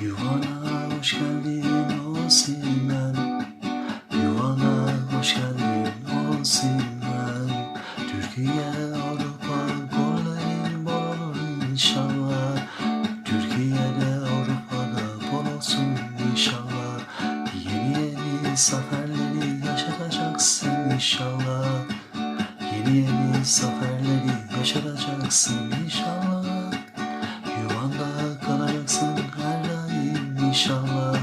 Yuvana hoş geldin Osimhen. Yuvana hoş geldin Osimhen. Türkiye Avrupa gollerin bol inşallah. Türkiye'de Avrupa'da bol olsun inşallah. Yeni yeni zaferleri yaşatacaksın inşallah. Yeni yeni zaferleri yaşatacaksın inşallah inşallah.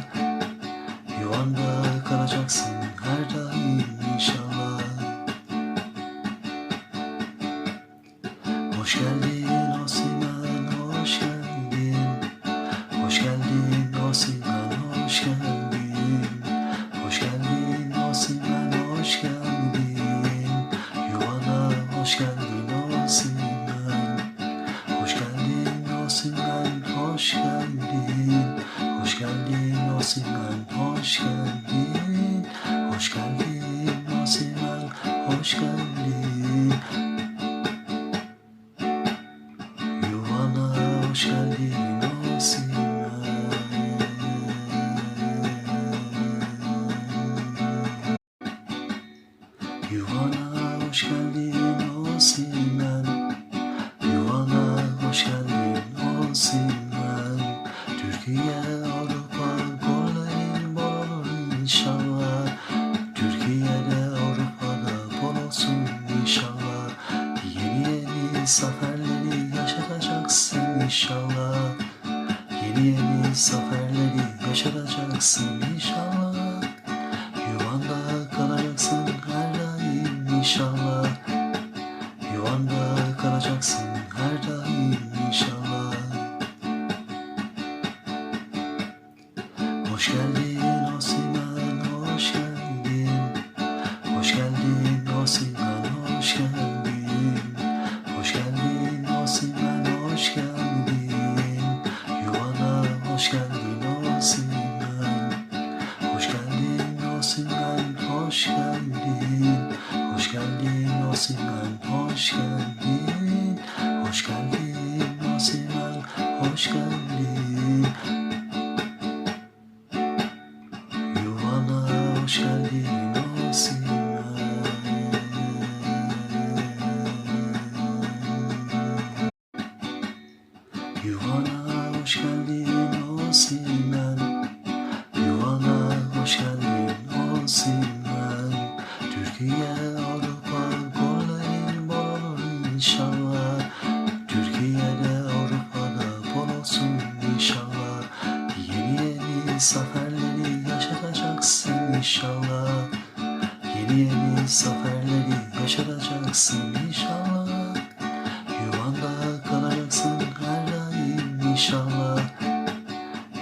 Yuvanda kalacaksın her daim inşallah. Hoş geldin hoş geldin. Hoş geldin Osimhen hoş geldin. Yuvana hoş geldin Osimhen Yuvana hoş geldin Osimhen yeni yaşatacaksın inşallah. Yeni yeni zaferleri yaşatacaksın inşallah. Yuvanda kalacaksın her daim inşallah. Yuvanda kalacaksın her daim inşallah. Hoş geldin hoş geldin. Yuvana hoş geldin Osimhen. Hoş geldin Osimhen hoş geldin. Hoş geldin Osimhen hoş geldin. Hoş geldin Osimhen hoş geldin. Yuvana hoş geldin hoş geldin Osimhen. Yuvana hoş geldin Osimhen. Türkiye Avrupa gollerin bol inşallah. Türkiye'de Avrupa'da bol inşallah. Yeni yeni zaferleri yaşatacaksın inşallah. Yeni yeni zaferleri yaşatacaksın inşallah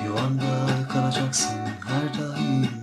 Yuvanda kalacaksın her daim